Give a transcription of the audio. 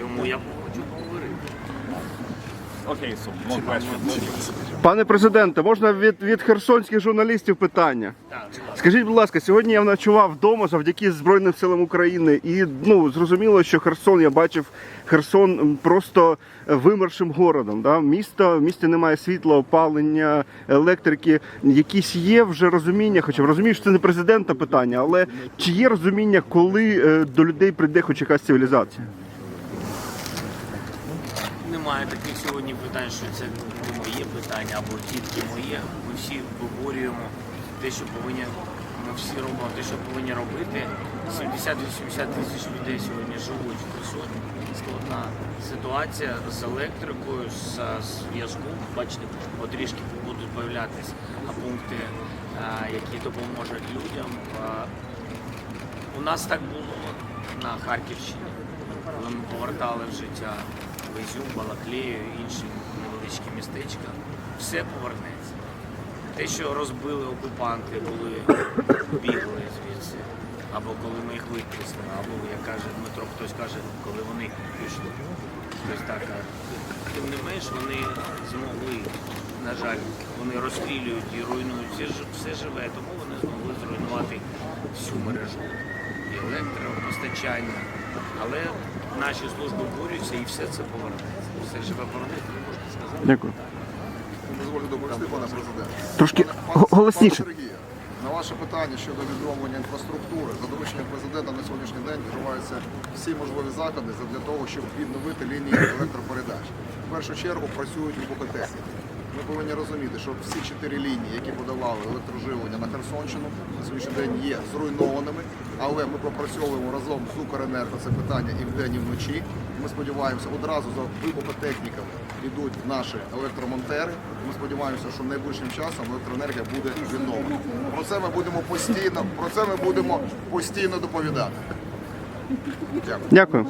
Тому я хочу поговорити. Okay, so more questions. Пане президенте, можна від, від херсонських журналістів питання? Так, Скажіть, будь ласка, сьогодні я ночував вдома завдяки Збройним силам України, і ну зрозуміло, що Херсон я бачив Херсон просто вимершим городом. Да? Місто в місті немає світла, опалення, електрики. Якісь є вже розуміння, хоча розумію, що це не президента питання, але чи є розуміння, коли е, до людей прийде хоч якась цивілізація? Немає таких сьогодні питань, що це не моє питання або тільки моє. Ми всі виборюємо те, що повинні. Ми всі робимо те, що повинні робити. 70-80 тисяч людей сьогодні живуть в Херсоні. Складна ситуація з електрикою, з зв'язком. Бачите, потрішки будуть появлятися пункти, які допоможуть людям. У нас так було на Харківщині, коли ми повертали в життя в Ізюм, Балаклею, інші невеличкі містечка. Все повернеться. Те, що розбили окупанти, коли бігли звідси, або коли ми їх витрясли, або, як каже Дмитро, хтось каже, коли вони пішли. Хтось так. Тим не менш, вони змогли, на жаль, вони розстрілюють і руйнують все, все живе, тому вони змогли зруйнувати всю мережу і електропостачання. Але наші служби борються і все це повернеться. Все живе повернеться, не можна сказати. Дякую. Дозвольте доповісти, пане президенте. Трошки Пане- пане- голосніше. Сергію, на ваше питання щодо відновлення інфраструктури, за дорученням президента на сьогоднішній день вживаються всі можливі заходи для того, щоб відновити лінії електропередач. В першу чергу працюють вибухотехніки. Ми повинні розуміти, що всі чотири лінії, які подавали електроживлення на Херсонщину, на сьогоднішній день є зруйнованими, але ми пропрацьовуємо разом з Укренерго це питання і вдень, і вночі. Ми сподіваємося, одразу за вибухотехніками йдуть наші електромонтери. Ми сподіваємося, що найближчим часом електроенергія буде відновлена. Про це ми будемо постійно, про це ми будемо постійно доповідати. Дякую. Дякую.